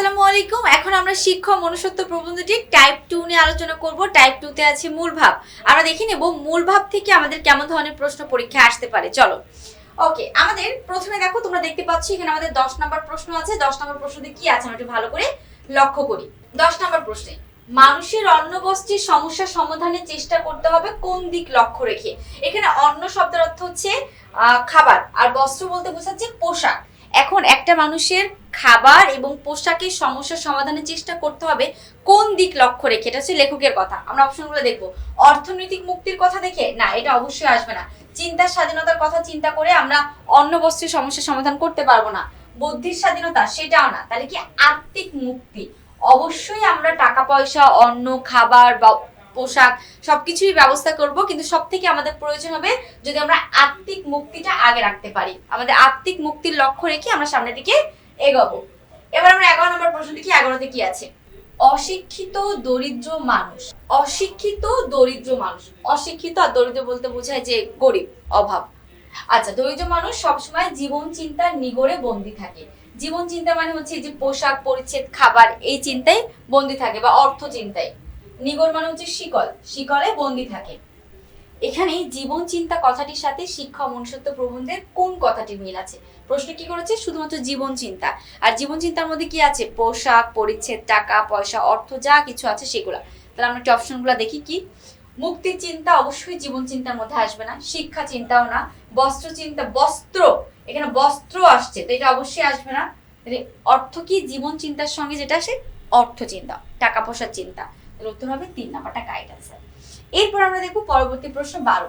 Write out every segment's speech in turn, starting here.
আসসালামু আলাইকুম। এখন আমরা শিক্ষা মনুষ্যত্ব প্রবন্ধটি টাইপ টু নিয়ে আলোচনা করব। টাইপ টু তে আছে মূল ভাব। আমরা দেখে নেব মূল ভাব থেকে আমাদের কেমন ধরনের প্রশ্ন পরীক্ষায় আসতে পারে। চলো। ওকে আমাদের প্রথমে দেখো, তোমরা দেখতে পাচ্ছ এখানে আমাদের দশ নম্বর প্রশ্ন আছে। দশ নম্বর প্রশ্নতে কি আছে? আমরা একটু ভালো করে লক্ষ্য করি। দশ নম্বর প্রশ্নে, মানুষের অন্ন বস্ত্রের সমস্যা সমাধানের চেষ্টা করতে হবে কোন দিক লক্ষ্য রেখে? এখানে অন্ন শব্দের অর্থ হচ্ছে খাবার। আর বস্ত্র বলতে বোঝাচ্ছে পোশাক। এখন একটা মানুষের খাবার এবং পোশাকের সমস্যার সমাধানের চেষ্টা করতে হবে। কোন দিক লক্ষ্য রেখে? এটা হচ্ছে লেখকের কথা। আমরা অপশনগুলো দেখব। অর্থনৈতিক মুক্তির কথা দেখে? না, এটা অবশ্যই আসবে না। চিন্তার স্বাধীনতার কথা চিন্তা করে আমরা অন্য বস্ত্রের সমস্যার সমাধান করতে পারব না। বুদ্ধির স্বাধীনতা, সেটাও না। তাহলে কি আর্থিক মুক্তি? অবশ্যই আমরা টাকা পয়সা অন্ন, খাবার বা পোশাক সবকিছুই ব্যবস্থা করব, কিন্তু সব থেকে আমাদের প্রয়োজন হবে যদি আমরা আর্থিক মুক্তিটা আগে রাখতে পারি। আমাদের আর্থিক মুক্তির লক্ষ্য রেখে আমরা সামনের দিকে এগোবো। এবার আমরা এগারো নম্বর প্রশ্ন দেখি, এগারোতে কি আছে? অশিক্ষিত দরিদ্র মানুষ। অশিক্ষিত দরিদ্র মানুষ। অশিক্ষিত আর দরিদ্র বলতে বোঝায় যে গরিব, অভাব। আচ্ছা দরিদ্র মানুষ সবসময় জীবন চিন্তার নিগড়ে বন্দি থাকে। জীবন চিন্তা মানে হচ্ছে যে পোশাক পরিচ্ছেদ, খাবার, এই চিন্তায় বন্দি থাকে বা অর্থ চিন্তায় নিগড় মানে হচ্ছে শিকল। শিকলে বন্দি থাকে। এখানে জীবন চিন্তা কথাটির সাথে শিক্ষা মনুষ্যত্ব প্রবন্ধের কোন কথাটি মিল আছে? প্রশ্ন কি করেছে? শুধুমাত্র জীবন চিন্তা। আর জীবন চিন্তার মধ্যে কি আছে? পোশাক, পরিচ্ছেদ, টাকা, পয়সা, অর্থ, যা কিছু আছে সেগুলা। তাহলে আমরা একটু অপশনগুলো দেখি কি? মুক্তির চিন্তা অবশ্যই জীবন চিন্তার মধ্যে আসবে না, শিক্ষা চিন্তাও না, বস্ত্র চিন্তা, বস্ত্র! এখানে বস্ত্র আসছে, তো এটা অবশ্যই আসবে না। অর্থ কি? জীবন চিন্তার সঙ্গে যেটা আসে, অর্থ চিন্তা, টাকা পয়সার চিন্তা। তাহলে উত্তর হবে তিন নাম্বারটা কাইট আনসার এরপর আমরা দেখব পরবর্তী প্রশ্ন বারো।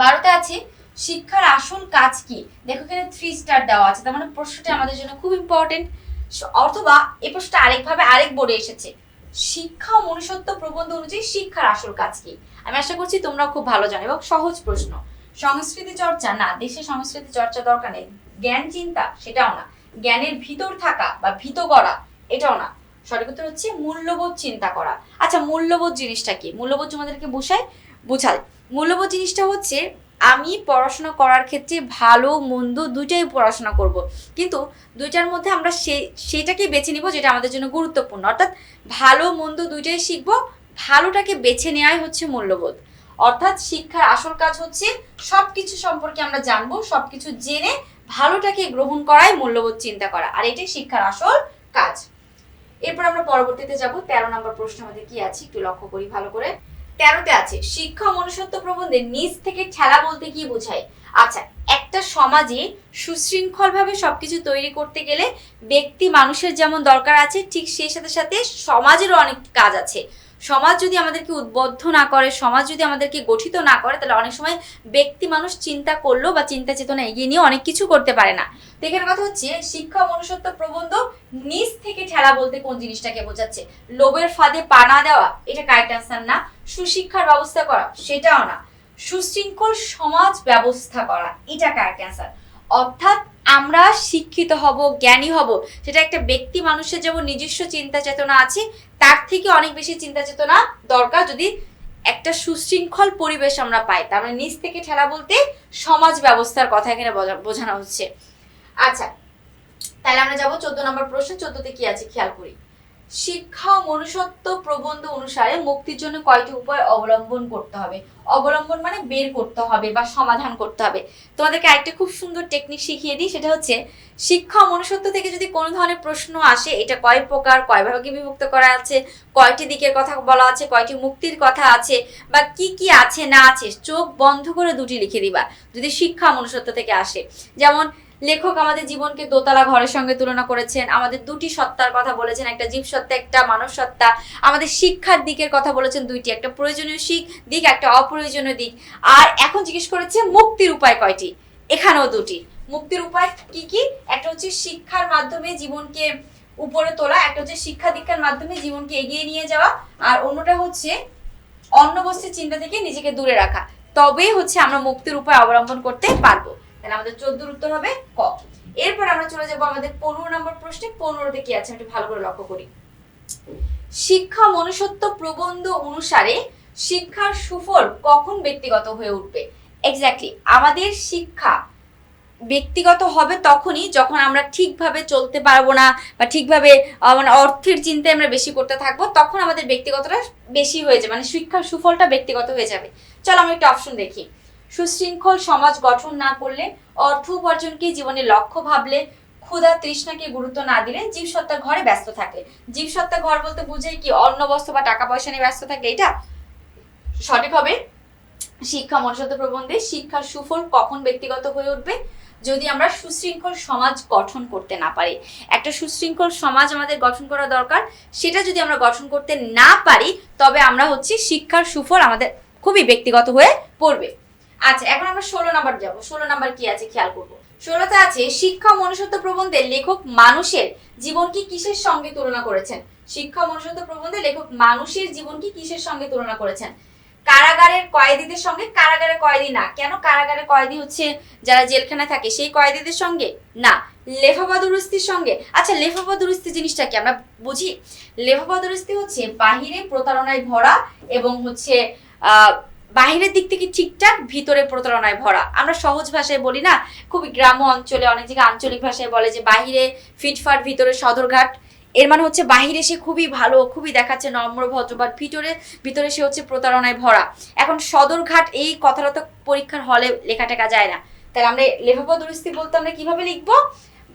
বারোতে আছে, শিক্ষার আসল কাজ কি? দেখো এখানে থ্রি স্টার দেওয়া আছে, তার মানে প্রশ্নটা আমাদের জন্য খুব ইম্পর্টেন্ট অথবা এই প্রশ্নটা আরেকভাবে আরেক বোর্ডে এসেছে। শিক্ষা ও মনুষ্যত্ব প্রবন্ধ অনুযায়ী শিক্ষার আসল কাজ কি? আমি আশা করছি তোমরা খুব ভালো জানো এবং সহজ প্রশ্ন। সংস্কৃতি চর্চা, না, দেশে সংস্কৃতি চর্চা দরকার নেই। জ্ঞান চিন্তা, সেটাও না। জ্ঞানের ভিতর থাকা বা ভীত করা এটাও না। সঠিক উত্তর হচ্ছে মূল্যবোধ চিন্তা করা। আচ্ছা মূল্যবোধ জিনিসটা কি? মূল্যবোধ তোমাদেরকে বোঝায় বোঝায় মূল্যবোধ জিনিসটা হচ্ছে, আমি পড়াশোনা করার ক্ষেত্রে ভালো, মন্দ দুইটাই পড়াশোনা করব। কিন্তু দুইটার মধ্যে আমরা সেই সেটাকে বেছে নিব যেটা আমাদের জন্য গুরুত্বপূর্ণ। অর্থাৎ ভালো, মন্দ দুইটাই শিখব, ভালোটাকে বেছে নেওয়াই হচ্ছে মূল্যবোধ। অর্থাৎ শিক্ষার আসল কাজ হচ্ছে সব কিছু সম্পর্কে আমরা জানব সব কিছু জেনে ভালোটাকে গ্রহণ করাই মূল্যবোধ চিন্তা করা। আর এটাই শিক্ষার আসল কাজ। এরপর আমরা পরবর্তীতে যাব। তেরো নম্বর প্রশ্ন আমাদের কি আছে? একটু লক্ষ্য করি ভালো করে। তেরোতে আছে, শিক্ষা মনুষ্যত্ব প্রবন্ধে নিজ থেকে ঠেলা বলতে কি বোঝায়? আচ্ছা একটা সমাজে সুশৃঙ্খলভাবে সবকিছু তৈরি করতে গেলে ব্যক্তি মানুষের যেমন দরকার আছে, ঠিক সেই সাথে সাথে সমাজেরও অনেক কাজ আছে। সমাজ যদি আমাদেরকে উদ্বুদ্ধ না করে, সমাজ যদি আমাদেরকে গঠিত না করে, তাহলে অনেক সময় ব্যক্তি মানুষ চিন্তা করল বা চিন্তা চেতনা এগিয়ে নিয়ে অনেক কিছু করতে পারে না। তো এখানে কথা হচ্ছে, শিক্ষা মনুষ্যত্ব প্রবন্ধ নিজ থেকে ঠেলা বলতে কোন জিনিসটাকে বোঝাচ্ছে? লোভের ফাঁদে পা না দেওয়া, এটা কারেক্ট আনসার না। সুশিক্ষার ব্যবস্থা করা, সেটাও না। সুশৃঙ্খল সমাজ ব্যবস্থা করা, এটা কারেক্ট অ্যান্সার অর্থাৎ আমরা শিক্ষিত হব, জ্ঞানী হব। সেটা একটা ব্যক্তি মানুষের যেমন নিজস্ব চিন্তা চেতনা আছে, তার থেকে অনেক বেশি চিন্তা চেতনা দরকার যদি একটা সুশৃঙ্খল পরিবেশ আমরা পাই। তার মানে নিজ থেকে ঠেলা বলতে সমাজ ব্যবস্থার কথা এখানে বোঝা- বোঝানো হচ্ছে। আচ্ছা তাহলে আমরা যাব চোদ্দ নম্বর প্রশ্ন। চোদ্দতে কি আছে? খেয়াল করি। শিক্ষা ও মনুষ্যত্ব প্রবন্ধ অনুসারে মুক্তির জন্য কয়টি উপায় অবলম্বন করতে হবে? অবলম্বন মানে বের করতে হবে বা সমাধান করতে হবে। তোমাদেরকে আরেকটা খুব সুন্দর টেকনিক শিখিয়ে দিই, সেটা হচ্ছে শিক্ষা মনুষ্যত্ব থেকে যদি কোনো ধরনের প্রশ্ন আসে, এটা কয় প্রকার, কয় ভাগে বিভক্ত করা আছে, কয়টি দিকের কথা বলা আছে, কয়টি মুক্তির কথা আছে, বা কি কি আছে, না আছে, চোখ বন্ধ করে দুটি লিখে দিবা, যদি শিক্ষা মনুষ্যত্ব থেকে আসে। যেমন লেখক আমাদের জীবনকে দোতলা ঘরের সঙ্গে তুলনা করেছেন, আমাদের দুটি সত্তার কথা বলেছেন, একটা জীব সত্তা, একটা মানব সত্তা। আমাদের শিক্ষার দিকের কথা বলেছেন দুইটি, একটা প্রয়োজনীয় শিখ দিক, একটা অপ্রয়োজনীয় দিক। আর এখন জিজ্ঞেস করেছে মুক্তির উপায় কয়টি? এখানেও দুটি। মুক্তির উপায় কি কি? একটা হচ্ছে শিক্ষার মাধ্যমে জীবনকে উপরে তোলা, একটা হচ্ছে শিক্ষা দীক্ষার মাধ্যমে জীবনকে এগিয়ে নিয়ে যাওয়া, আর অন্যটা হচ্ছে অন্য বস্তির চিন্তা থেকে নিজেকে দূরে রাখা। তবেই হচ্ছে আমরা মুক্তির উপায় অবলম্বন করতে পারব। তাহলে আমাদের চোদ্দোর উত্তর হবে ক। এরপর আমরা চলে যাব আমাদের পনেরো নম্বর প্রশ্নে। পনেরোতে কি আছে? একটু ভালো করে লক্ষ্য করি। শিক্ষা মনুষ্যত্ব প্রবন্ধ অনুসারে শিক্ষার সুফল কখন ব্যক্তিগত হয়ে উঠবে? এক্স্যাক্টলি আমাদের শিক্ষা ব্যক্তিগত হবে তখনই যখন আমরা ঠিকভাবে চলতে পারব না বা ঠিকভাবে মানে অর্থের চিন্তায় আমরা বেশি করতে থাকব, তখন আমাদের ব্যক্তিগতটা বেশি হয়ে যাবে মানে শিক্ষার সুফলটা ব্যক্তিগত হয়ে যাবে। চলো আমরা একটা অপশন দেখি। সুশৃঙ্খল সমাজ গঠন না করলে অর্থ উপার্জনকে জীবনের লক্ষ্য ভাবলে ক্ষুধা তৃষ্ণাকে গুরুত্ব না দিলে জীবসত্তা ঘরে ব্যস্ত থাকে। জীবসত্তা ঘর বলতে বুঝাই কি অন্ন, বস্ত্র বা টাকা পয়সা নিয়ে ব্যস্ত থাকে এটা? সঠিক হবে? শিক্ষা মনুষ্যত্ব প্রবন্ধে শিক্ষার সুফল কখন ব্যক্তিগত হয়ে উঠবে? যদি আমরা সুশৃঙ্খল সমাজ গঠন করতে না পারি। একটা সুশৃঙ্খল সমাজ আমাদের গঠন করা দরকার। সেটা যদি আমরা গঠন করতে না পারি, তবে আমরা হচ্ছে শিক্ষার সুফল আমাদের খুবই ব্যক্তিগত হয়ে পড়বে। আচ্ছা এখন আমরা ষোলো নাম্বার যাব। ষোলো নাম্বার কি আছে খেয়াল করব। ষোলোতে আছে, শিক্ষা মনুষ্যত্ব প্রবন্ধে লেখক মানুষের জীবনকে কিসের সঙ্গে তুলনা করেছেন? শিক্ষা মনুষ্যত্ব প্রবন্ধে লেখক মানুষের জীবনকে কিসের সঙ্গে তুলনা করেছেন? কারাগারের কয়েদিদের সঙ্গে? কারাগারের কয়েদি না। কেন কারাগারের কয়েদি হচ্ছে যারা জেলখানায় থাকে, সেই কয়েদিদের সঙ্গে? না লেফাবা দুরস্তির সঙ্গে। আচ্ছা লেফাবা দুরস্তি জিনিসটা কি? আমরা বুঝি? লেফাবা দুরস্তি হচ্ছে বাহিরে প্রতারণায় ভরা এবং হচ্ছে, আহ বাহিরের দিক থেকে ঠিকঠাক ভিতরে প্রতারণায় ভরা। আমরা সহজ ভাষায় বলি না, খুবই গ্রাম্য অঞ্চলে, অনেক জায়গায় আঞ্চলিক ভাষায় বলে যে বাহিরে ফিটফাট, ভিতরে সদরঘাট। এর মানে হচ্ছে বাহিরে সে খুবই ভালো, খুবই দেখাচ্ছে নম্র, ভদ্র বাট ভিতরে ভিতরে সে হচ্ছে প্রতারণায় ভরা। এখন সদরঘাট, এই কথাটা তো পরীক্ষার হলে লেখা টেকা যায় না। তাহলে আমরা লেফাপা দুরস্তি বলতে আমরা কীভাবে লিখব?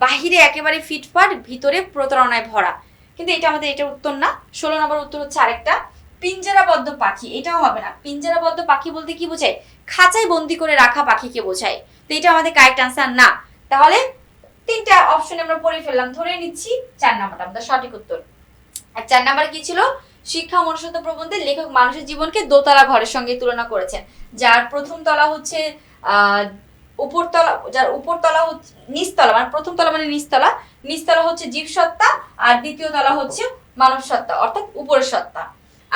বাহিরে একেবারে ফিটফাট, ভিতরে প্রতারণায় ভরা। কিন্তু এটা আমাদের, এটা উত্তর না। ষোলো নম্বর উত্তর হচ্ছে আরেকটা। পিঞ্জারাবদ্ধ পাখি, এটাও হবে না। পিঞ্জারাবদ্ধ পাখি বলতে কি বোঝায়? খাঁচায় বন্দি করে রাখা পাখিকে বোঝায়। তো এটা আমাদের কারেক্ট আনসার না। তাহলে তিনটা অপশন আমরা পড়ে ফেললাম। ধরে নিচ্ছি চার নাম্বারটা, আমাদের সঠিক উত্তর। আর চার নাম্বার কি ছিল? শিক্ষা মনুষ্যত্ব প্রবন্ধে লেখক মানুষের জীবনকে দোতলা ঘরের সঙ্গে তুলনা করেছেন। যার প্রথম তলা হচ্ছে উপরতলা, যার উপরতলা হচ্ছে নিচতলা মানে প্রথম তলা মানে নিচতলা। নিচতলা হচ্ছে জীবসত্তা আর দ্বিতীয় তলা হচ্ছে মানব সত্তা অর্থাৎ উপরের সত্তা।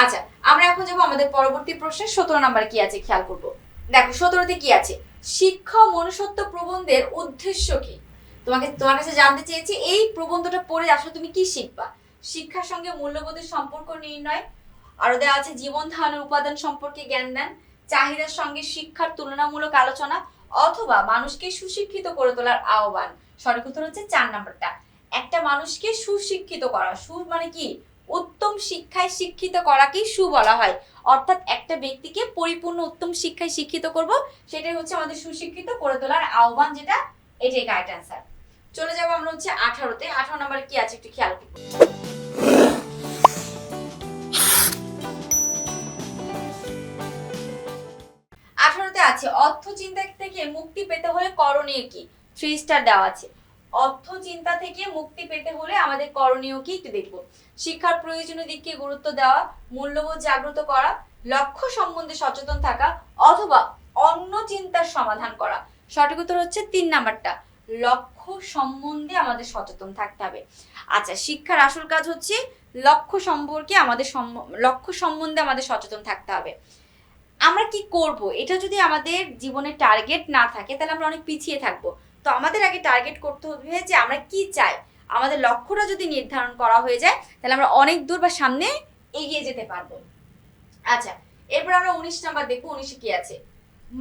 আচ্ছা আমরা এখন যাব আমাদের পরবর্তী প্রশ্নের সতেরো নাম্বার কি আছে খেয়াল করব। দেখো, সতেরোতে কি আছে? শিক্ষা মনুষ্যত্ব প্রবন্ধের উদ্দেশ্য কি? তোমাকে, তোমার কাছে জানতে চেয়েছি, এই প্রবন্ধটা পড়ে আসলে তুমি কি শিখবা? শিক্ষার সঙ্গে মূল্যবোধের সম্পর্ক নির্ণয়, আরও দেওয়া আছে, জীবন ধারণের উপাদান সম্পর্কে জ্ঞান দেন, চাহিদার সঙ্গে শিক্ষার তুলনামূলক আলোচনা, অথবা মানুষকে সুশিক্ষিত করে তোলার আহ্বান। সঠিক উত্তর হচ্ছে চার নাম্বারটা। একটা মানুষকে সুশিক্ষিত করা, সু মানে কি? উত্তম শিক্ষায় শিক্ষিত করাকেই সু বলা হয়। অর্থাৎ একটা ব্যক্তিকে পরিপূর্ণ উত্তম শিক্ষায় শিক্ষিত করব, সেটাই হচ্ছে আমাদের সুশিক্ষিত করে তোলার আহ্বান যেটা, এটাই কারেক্ট অ্যান্সার চলে যাব আমরা হচ্ছে আঠারোতে। আঠারো নাম্বার কি আছে একটু খেয়াল করব। আঠারোতে আছে অর্থ চিন্তা থেকে মুক্তি পেতে হলে করণীয় কি? থ্রি স্টার দেওয়া আছে। অর্থ চিন্তা থেকে মুক্তি পেতে হলে আমাদের করণীয় কি একটু দেখব। শিক্ষার প্রয়োজনীয় দিককে গুরুত্ব দেওয়া, মূল্যবোধ জাগ্রত করা, লক্ষ্য সম্বন্ধে সচেতন থাকা, অথবা অন্য চিন্তার সমাধান করা। সঠিক উত্তর হচ্ছে তিন নাম্বারটা। লক্ষ্য সম্বন্ধে আমাদের সচেতন থাকতে হবে। আচ্ছা শিক্ষার আসল কাজ হচ্ছে লক্ষ্য সম্পর্কে আমাদের লক্ষ্য সম্বন্ধে আমাদের সচেতন থাকতে হবে। আমরা কি করব? এটা যদি আমাদের জীবনে টার্গেট না থাকে, তাহলে আমরা অনেক পিছিয়ে থাকব। তো আমাদের আগে টার্গেট করতে হবে যে আমরা কি চাই। আমাদের লক্ষ্যটা যদি নির্ধারণ করা হয়ে যায়, তাহলে আমরা অনেক দূর বা সামনে এগিয়ে যেতে পারব। আচ্ছা এরপর আমরা উনিশ নাম্বার দেখব, উনিশে কি আছে?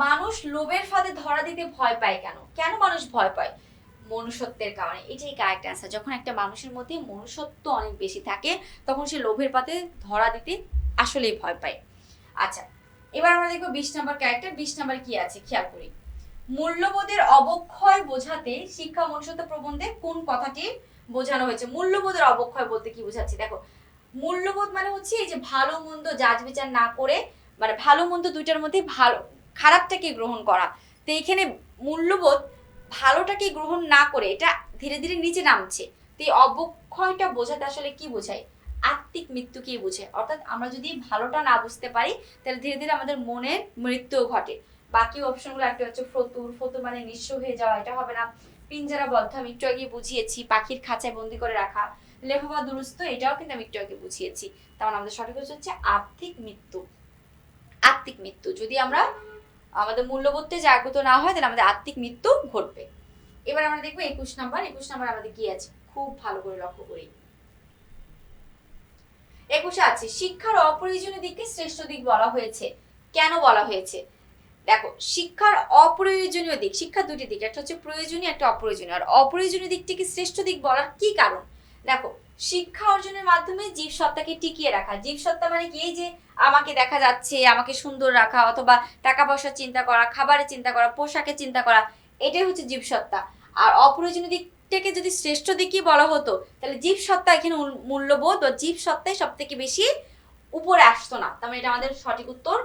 মানুষ লোভের ফাঁদে ধরা দিতে ভয় পায় কেন? কেন মানুষ ভয় পায়? মনুষ্যত্বের কারণে। এটাই কারেক্ট অ্যান্সার যখন একটা মানুষের মধ্যে মনুষ্যত্ব অনেক বেশি থাকে, তখন সে লোভের পাতে ধরা দিতে আসলেই ভয় পায়। আচ্ছা এবার আমরা দেখব বিশ নাম্বার ক্যারেক্টার বিশ নাম্বার কি আছে? খেয়াল করি। মূল্যবোধের অবক্ষয় বোঝাতে শিক্ষা মনুষ্যত্ব প্রবন্ধে কোন কথাটি বোঝানো হয়েছে? মূল্যবোধের অবক্ষয় বলতে কি বোঝাচ্ছি? দেখো, মূল্যবোধ মানে হচ্ছে এই যে ভালো, মন্দ যাচ বিচার না করে মানে ভালো, মন্দ দুইটার মধ্যে ভালো, খারাপটাকে গ্রহণ করা। তো এখানে মূল্যবোধ ভালোটাকে গ্রহণ না করে, এটা ধীরে ধীরে নিচে নামছে। তো এই অবক্ষয়টা বোঝাতে আসলে কি বোঝায়? আত্মিক মৃত্যুকেই বোঝায়। অর্থাৎ আমরা যদি ভালোটা না বুঝতে পারি, তাহলে ধীরে ধীরে আমাদের মনের মৃত্যুও ঘটে। বাকি অপশনগুলো একটা হচ্ছে ফতুর। ফতুর মানে নিঃস্ব হয়ে যাওয়া, এটা হবে না। পিঞ্জারা বদ্ধ, আমি একটু আগে বুঝিয়েছি, পাখির খাঁচায় বন্দি করে রাখা। লেফাবা দুরস্ত, এটাও কিন্তু আমি একটু আগে বুঝিয়েছি। তার আমাদের সঠিক হচ্ছে আর্থিক মৃত্যু। আত্মিক মৃত্যু। যদি আমরা আমাদের মূল্যবোধতে জাগ্রত না হয়, তাহলে আমাদের আত্মিক মৃত্যু ঘটবে। এবার আমরা দেখব একুশ নাম্বার। একুশ নাম্বার আমাদের কি আছে? খুব ভালো করে লক্ষ্য করি। একুশে আছে, শিক্ষার অপ্রয়োজনীয় দিককে শ্রেষ্ঠ দিক বলা হয়েছে। কেন বলা হয়েছে? দেখো, শিক্ষার অপ্রয়োজনীয় দিক শিক্ষা দুটি দিক, একটা হচ্ছে প্রয়োজনীয়, একটা অপ্রয়োজনীয়। আর অপ্রয়োজনীয় দিকটিকে শ্রেষ্ঠ দিক বলার কি কারণ? দেখো, শিক্ষা অর্জনের মাধ্যমে জীব সত্তাকে টিকিয়ে রাখা। জীব সত্তা মানে কি? এই যে আমাকে দেখা যাচ্ছে, আমাকে সুন্দর রাখা, অথবা টাকা পয়সার চিন্তা করা, খাবারের চিন্তা করা, পোশাকের চিন্তা করা, এটাই হচ্ছে জীব সত্তা আর অপ্রয়োজনীয় দিকটাকে যদি শ্রেষ্ঠ দিকই বলা হতো, তাহলে জীব সত্তা এখানে মূল্যবোধ বা জীব সত্তাই সব থেকে বেশি উপরে আসতো না। তার মানে এটা আমাদের সঠিক উত্তর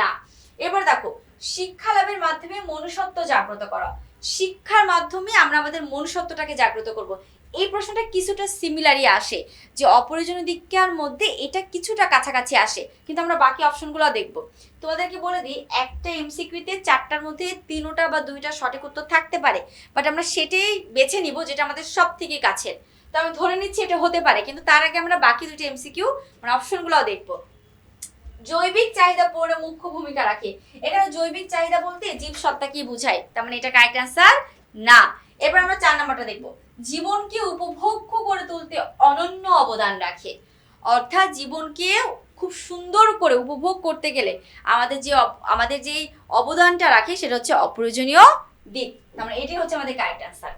না। এবার দেখো শিক্ষা লাভের মাধ্যমে মনুষ্যত্ব জাগ্রত করা। শিক্ষার মাধ্যমে আমরা আমাদের মনুষ্যত্বটাকে জাগ্রত করব। এই প্রশ্নটা কিছুটা সিমিলারই আসে, যে অপ্রয়োজনীয় দিকটার মধ্যে এটা কিছুটা কাছাকাছি আসে, কিন্তু আমরা বাকি অপশনগুলো দেখব। তোমাদেরকে বলে দিই, একটা এমসিকিউতে চারটার মধ্যে তিনোটা বা দুইটা সঠিক উত্তর থাকতে পারে বাট আমরা সেটাই বেছে নিব যেটা আমাদের সব থেকে কাছের। তো আমি ধরে নিচ্ছি এটা হতে পারে, কিন্তু তার আগে আমরা বাকি দুটো এমসিকিউ মানে অপশনগুলোও দেখব। জৈবিক চাহিদা পূরণে মুখ্য ভূমিকা রাখে। এখানে জৈবিক চাহিদা বলতে জীব সত্তা কি বুঝায়? তার মানে এটা কারেক্ট অ্যান্সার না। এবার আমরা চার নাম্বারটা দেখব। জীবনকে উপভোগ্য করে তুলতে অনন্য অবদান রাখে। অর্থাৎ জীবনকে খুব সুন্দর করে উপভোগ করতে গেলে আমাদের যে আমাদের যে অবদানটা রাখে সেটা হচ্ছে অপ্রয়োজনীয় দিক। তার মানে এটাই হচ্ছে আমাদের কারেক্ট অ্যান্সার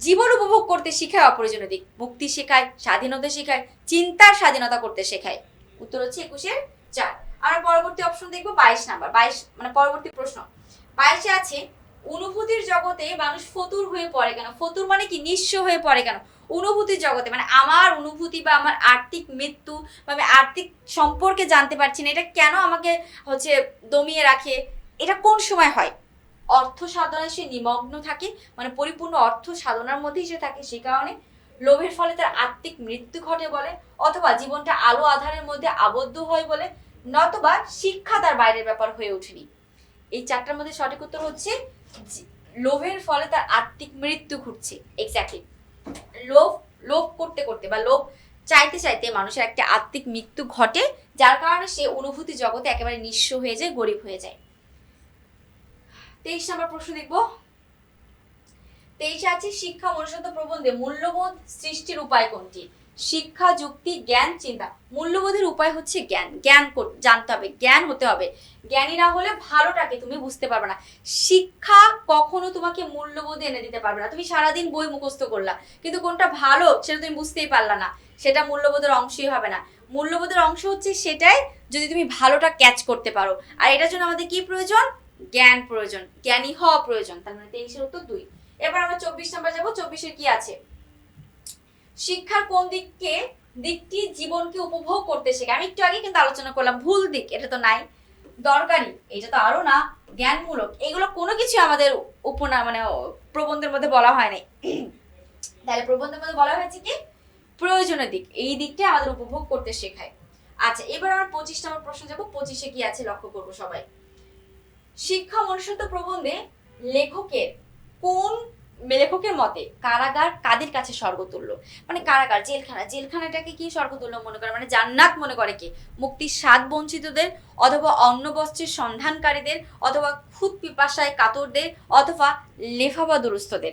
জীবন উপভোগ করতে শেখায় অপ্রয়োজনীয় দিক। মুক্তি শেখায়, স্বাধীনতা শেখায়, চিন্তার স্বাধীনতা করতে শেখায়। উত্তর হচ্ছে একুশের চার আমরা পরবর্তী অপশন দেখব বাইশ নাম্বার বাইশ মানে পরবর্তী প্রশ্ন। বাইশে আছে, অনুভূতির জগতে মানুষ ফতুর হয়ে পড়ে কেন? ফতুর মানে কি? নিঃস্ব হয়ে পড়ে কেন? অনুভূতির জগতে মানে আমার অনুভূতি বা আমার আর্থিক মৃত্যু বা আমি আর্থিক সম্পর্কে জানতে পারছি না, এটা কেন আমাকে হচ্ছে দমিয়ে রাখে? এটা কোন সময় হয়? অর্থ সাধনায় সে নিমগ্ন থাকে মানে পরিপূর্ণ অর্থ সাধনার মধ্যেই সে থাকে সে কারণে। লোভের ফলে তার আত্মিক মৃত্যু ঘটে বলে, অথবা জীবনটা আলো আধারের মধ্যে আবদ্ধ হয় বলে নতবা শিক্ষা তার বাইরের ব্যাপার হয়ে ওঠেনি। এই চারটার মধ্যে সঠিক উত্তর হচ্ছে লোভের ফলে তার আত্মিক মৃত্যু ঘটছে। এক্স্যাক্টলি লোভ লোভ করতে করতে বা লোভ চাইতে চাইতে মানুষের একটা আত্মিক মৃত্যু ঘটে, যার কারণে সে অনুভূতি জগতে একেবারে নিঃস্ব হয়ে যায়, গরিব হয়ে যায়। তেইশ নম্বর প্রশ্ন দেখব। তেইশে আছে শিক্ষা মনুষ্যত্ব প্রবন্ধে মূল্যবোধ সৃষ্টির উপায় কোনটি? শিক্ষা, যুক্তি, জ্ঞান, চিন্তা। মূল্যবোধের উপায় হচ্ছে জ্ঞান। জ্ঞান জানতে হবে, জ্ঞান হতে হবে। জ্ঞানী না হলে ভালোটাকে তুমি বুঝতে পারবে না। শিক্ষা কখনো তোমাকে মূল্যবোধ এনে দিতে পারবে না। তুমি সারাদিন বই মুখস্থ করলা, কিন্তু কোনটা ভালো সেটা তুমি বুঝতেই পারলা না। সেটা মূল্যবোধের অংশই হবে না। মূল্যবোধের অংশ হচ্ছে সেটাই যদি তুমি ভালোটা ক্যাচ করতে পারো। আর এটার জন্য আমাদের কি প্রয়োজন? জ্ঞান প্রয়োজন। জ্ঞানী হওয়া প্রয়োজন। তার মানে তেইশের উত্তর দুই। এবার আমরা চব্বিশ নাম্বার যাব। চব্বিশের কি আছে? শিক্ষার কোন দিককে, দিকটি জীবনকে উপভোগ করতে শেখে আমি একটু আগে কিন্তু আলোচনা করলাম ভুল দিক, এটা তো নাই, দরকারি, এটা তো আরও না, জ্ঞানমূলক, এগুলো কোনো কিছু আমাদের উপনা মানে প্রবন্ধের মধ্যে বলা হয়নি তাহলে প্রবন্ধের মধ্যে বলা হয়েছে কি? প্রয়োজনের দিক, এই দিকটা আমাদের উপভোগ করতে শেখায়। আচ্ছা এবার আমার পঁচিশ নম্বর প্রশ্ন যাব, পঁচিশে কি আছে লক্ষ্য করব সবাই? শিক্ষা মনুষ্যত্ব প্রবন্ধে লেখকের কোন লেখকের মতে, কারাগার কাদের কাছে স্বর্গতুল্য? মানে কারাগার, জেলখানা। জেলখানাটাকে কি স্বর্গতুল্য মনে করে? মানে জান্নাত মনে করে কি? মুক্তির স্বাদ বঞ্চিতদের অথবা অন্ন বস্ত্রের সন্ধানকারীদের অথবা খুদ পিপাসায় কাতরদের অথবা লেফাবা দুরস্থদের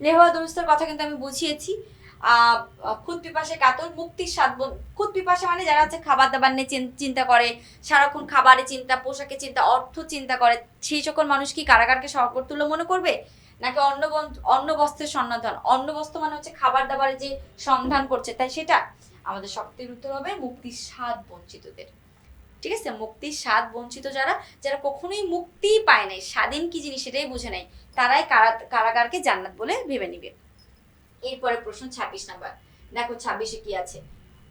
লেফাবা দুরস্থর কথা কিন্তু আমি বুঝিয়েছি। খুদ পিপাসায় কাতর, মুক্তির স্বাদ খুদ পিপাসা মানে যারা হচ্ছে খাবার দাবার নিয়ে চিন- চিন্তা করে, সারাক্ষণ খাবারের চিন্তা, পোশাকের চিন্তা, অর্থ চিন্তা করে, সেই সকল মানুষ কি কারাগারকে স্বর্গতুল্য মনে করবে? নাকি বন- অন্ন বস্ত্রের সন্ধান অন্ন বস্ত্র মানে হচ্ছে খাবার দাবারের যে সন্ধান করছে, তাই সেটা? আমাদের শক্তির উত্তর হবে মুক্তির স্বাদ বঞ্চিতদের। ঠিক আছে? মুক্তির স্বাদ বঞ্চিত যারা যারা কখনোই মুক্তিই পায় নাই, স্বাধীন কি জিনিস সেটাই বুঝে নাই, তারাই কারা- কারাগারকে জান্নাত বলে ভেবে নিবে। এরপরে প্রশ্ন ছাব্বিশ নাম্বার। দেখো ছাব্বিশে কি আছে?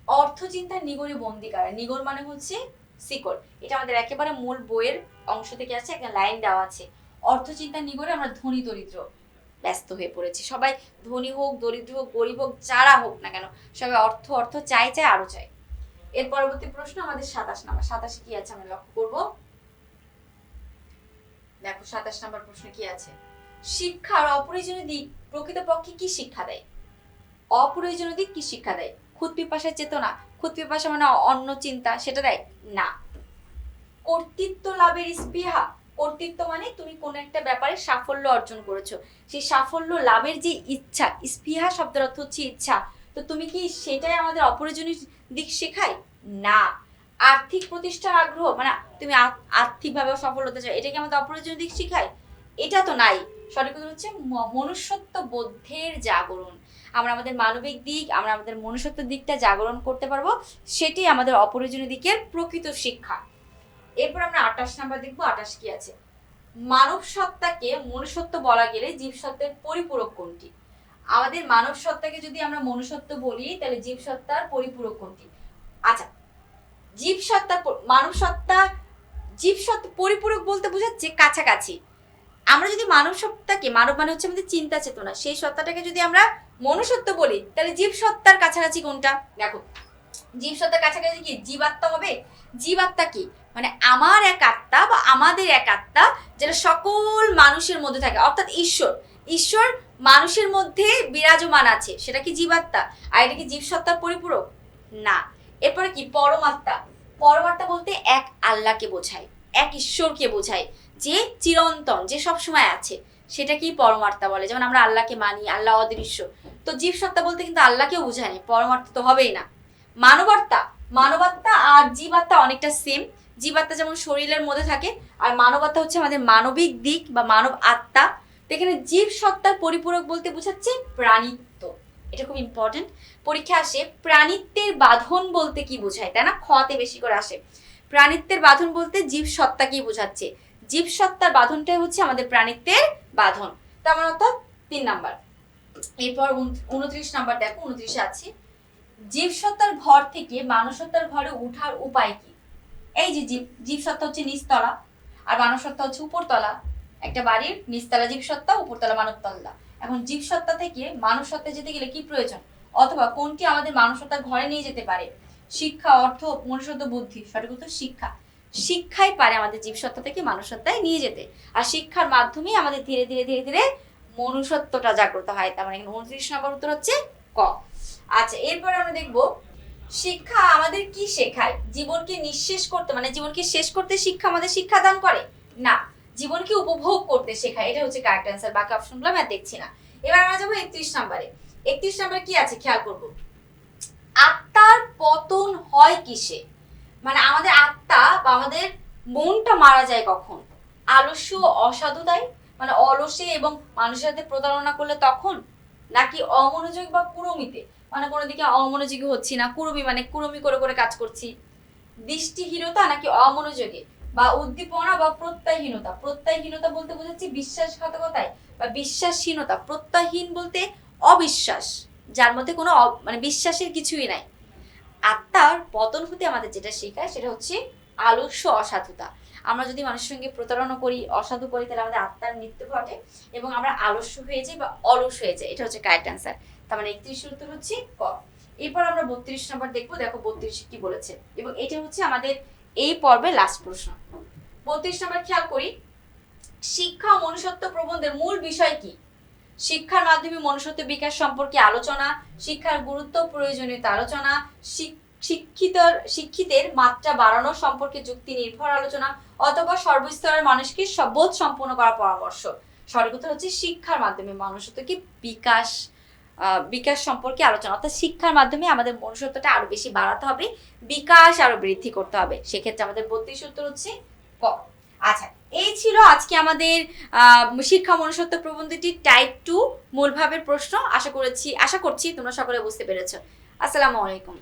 অর্থচিন্তার নিগড়ে বন্দি কারা? নিগড় মানে হচ্ছে শিকড়। এটা আমাদের একেবারে মূল বইয়ের অংশ থেকে আছে, একটা লাইন দেওয়া আছে। অর্থচিন্তার নিগড়ে আমরা ধনী, দরিদ্র ব্যস্ত হয়ে পড়েছি। সবাই ধনী হোক, দরিদ্র হোক, গরিব হোক, যারা হোক না কেন, সবাই অর্থ অর্থ চাই চাই, আরও চাই। এর পরবর্তী প্রশ্ন আমাদের সাতাশ নাম্বার। সাতাশে কি আছে আমরা লক্ষ্য করব? দেখো, সাতাশ নাম্বার প্রশ্ন কি আছে? শিক্ষার অপ্রয়োজনীয় দিক প্রকৃতপক্ষে কি শিক্ষা দেয়? অপ্রয়োজনীয় দিক কি শিক্ষা দেয়? খুদ পিপাসার চেতনা, খুদ পিপাসা মানে অন্য চিন্তা, সেটা দেয় না। কর্তৃত্ব লাভের স্পৃহা কর্তৃত্ব মানে তুমি কোনো একটা ব্যাপারে সাফল্য অর্জন করেছ। সেই সাফল্য লাভের যে ইচ্ছা, স্পৃহা শব্দের অর্থ হচ্ছে ইচ্ছা। তো তুমি কি সেটাই আমাদের অপ্রয়োজনীয় দিক শেখায়? না। আর্থিক প্রতিষ্ঠার আগ্রহ মানে তুমি আর্থিকভাবে সফল হতে চাও এটা কি আমাদের অপ্রয়োজনীয় দিক শিখায়? এটা তো নাই। সঠিক কথা হচ্ছে মনুষ্যত্ব বোধের জাগরণ। আমরা আমাদের মানবিক দিক, আমরা আমাদের মনুষ্যত্ব দিকটা জাগরণ করতে পারব সেটি আমাদের অপ্রয়োজনীয় দিকের প্রকৃত শিক্ষা। এরপর আমরা আঠাশ নাম্বার দেখব আঠাশ কি আছে? মানব সত্তাকে মনুষ্যত্ব বলা গেলে জীবসত্ত্বের পরিপূরক কোনটি? আমাদের মানব সত্তাকে যদি আমরা মনুষ্যত্ব বলি, তাহলে জীবসত্তার পরিপূরক কোনটি? আচ্ছা জীবসত্তার প- মানব সত্তা জীবসত্তা পরিপূরক বলতে বোঝাচ্ছে কাছাকাছি। আমরা যদি মানব সত্তাকে মানব মানে হচ্ছে আমাদের চিন্তা চেতনা, সেই সত্তাটাকে যদি আমরা মনুষ্যত্ব বলি, তাহলে জীবসত্তার কাছাকাছি কোনটা? দেখো জীবসত্তার কাছাকাছি কি? জীবাত্মা হবে? জীবাত্মা কি? মানে আমার এক আত্মা বা আমাদের এক আত্মা যেটা সকল মানুষের মধ্যে থাকে, অর্থাৎ ঈশ্বর। ঈশ্বর মানুষের মধ্যে বিরাজমান আছে, সেটা কি জীবাত্মা? আর এটা কি জীবসত্তার পরিপূরক? না। এরপরে কি? পরমাত্মা। পরমাত্মা বলতে এক আল্লাহকে বোঝায়, এক ঈশ্বরকে বোঝায়, যে চিরন্তন, যে সবসময় আছে। সেটা কি পরমাত্মা বলে। যেমন আমরা আল্লাহকে মানি, আল্লাহ অদৃশ্য। তো জীবসত্তা বলতে কিন্তু আল্লাহকেও বোঝায় না পরমাত্মা তো হবেই না। মানবাত্মা মানবাত্মা আর জীবাত্মা অনেকটা সেম জীবাত্মা যেমন শরীরের মধ্যে থাকে, আর মানবাত্মা হচ্ছে আমাদের মানবিক দিক বা মানব আত্মা। এখানে জীব সত্তার পরিপূরক বলতে বোঝাচ্ছে প্রাণিত্ব। এটা খুব ইম্পর্টেন্ট পরীক্ষা আসে, প্রাণিত্বের বাঁধন বলতে কি বোঝায়? তাই না? খতে বেশি করে আসে। প্রাণিত্বের বাঁধন বলতে জীব সত্তাকেই বোঝাচ্ছে। জীব সত্তার বাঁধনটাই হচ্ছে আমাদের প্রাণিত্বের বাঁধন। তার মানে অর্থাৎ তিন নাম্বার। এরপর উনত্রিশ নাম্বার দেখো, উনত্রিশে আছে। জীবসত্তার ঘর থেকে মানসত্তার ঘরে উঠার উপায় কি? এই যে জীব জীবসত্তা হচ্ছে নিচতলা, আর মানসত্তা হচ্ছে উপরতলা। একটা বাড়ির নিচতলা জীবসত্তা উপরতলা মানবতলা। এখন জীবসত্তা থেকে মানবসত্তা যেতে গেলে কি প্রয়োজন? অথবা কোনটি আমাদের মানসত্তার ঘরে নিয়ে যেতে পারে? শিক্ষা, অর্থ, মনুষ্যত্ব, বুদ্ধি, সঠিক উত্তর শিক্ষা। শিক্ষাই পারে আমাদের জীবসত্তা থেকে মানসত্তায় নিয়ে যেতে। আর শিক্ষার মাধ্যমেই আমাদের ধীরে ধীরে ধীরে ধীরে মনুষ্যত্বটা জাগ্রত হয়। তার মানে উনত্রিশ নম্বর উত্তর হচ্ছে ক। আচ্ছা এরপরে আমরা দেখব শিক্ষা আমাদের কি শেখায়? জীবনকে নিঃশেষ করতে মানে জীবনকে শেষ করতে শিক্ষা আমাদের শিক্ষা দান করে? না। জীবনকে উপভোগ করতে শেখায়। এটা হচ্ছে কারেক্ট অ্যান্সার বাকি অপশনগুলো আমি দেখছি না। এবার আমরা যাব একত্রিশ নাম্বারে। একত্রিশ নাম্বারে কি আছে? খেয়াল করব। আত্মার পতন হয় কিসে? মানে আমাদের আত্মা বা আমাদের মনটা মারা যায় কখন? আলস্য অসাধুতায়? মানে অলসে এবং মানুষের সাথে প্রতারণা করলে তখন? নাকি অমনোযোগ বা কুরমিতে মানে কোনো দিকে অমনোযোগী হচ্ছি না, কুরমি মানে কুরমি করে করে কাজ করছি। দৃষ্টিহীনতা নাকি অমনোযোগে বা উদ্দীপনা বা প্রত্যয়হীনতা প্রত্যয়হীনতা বলতে বোঝাচ্ছি বিশ্বাসঘাতকতায় বা বিশ্বাসহীনতা। প্রত্যয়হীন বলতে অবিশ্বাস, যার মধ্যে কোনো মানে বিশ্বাসের কিছুই নাই। আত্মার পতন হতে আমাদের যেটা শেখায় সেটা হচ্ছে আলস্য অসাধুতা। আমরা যদি মানুষের সঙ্গে প্রতারণা করি, অসাধু করি, তাহলে আমাদের আত্মার মৃত্যু ঘটে এবং আমরা আলস্য হয়ে যাই বা অলস হয়ে যাই। এটা হচ্ছে কারেক্ট অ্যান্সার তার মানে একত্রিশ উত্তর হচ্ছে ক। এরপর আমরা বত্রিশ নম্বর দেখব, দেখো বত্রিশ কি বলেছে। এবং এটা হচ্ছে আমাদের এই পর্বের লাস্ট প্রশ্ন। বত্রিশ নম্বর খেয়াল করি। শিক্ষা মনুষ্যত্ব প্রবন্ধের মূল বিষয় কি? শিক্ষার মাধ্যমে মনুষ্যত্ব বিকাশ সম্পর্কে আলোচনা, শিক্ষার গুরুত্ব, প্রয়োজনীয়তা আলোচনা, শিক- শিক্ষিত শিক্ষিতের মাত্রা বাড়ানো সম্পর্কে যুক্তি নির্ভর আলোচনা, অথবা সর্বস্তরের মানুষকে বোধ সম্পন্ন করার পরামর্শ। সঠিক হচ্ছে শিক্ষার মাধ্যমে মনুষ্যত্বকে বিকাশ বিকাশ সম্পর্কে আলোচনা। অর্থাৎ শিক্ষার মাধ্যমে আমাদের মনুষ্যত্বটা আরও বেশি বাড়াতে হবে, বিকাশ আরও বৃদ্ধি করতে হবে। সেক্ষেত্রে আমাদের বত্রিশ উত্তর হচ্ছে ক। আচ্ছা এই ছিল আজকে আমাদের শিক্ষা মনুষ্যত্ব প্রবন্ধটি টাইপ টু মূলভাবের প্রশ্ন। আশা করেছি, আশা করছি তোমরা সকলে বুঝতে পেরেছ। আসসালামু আলাইকুম।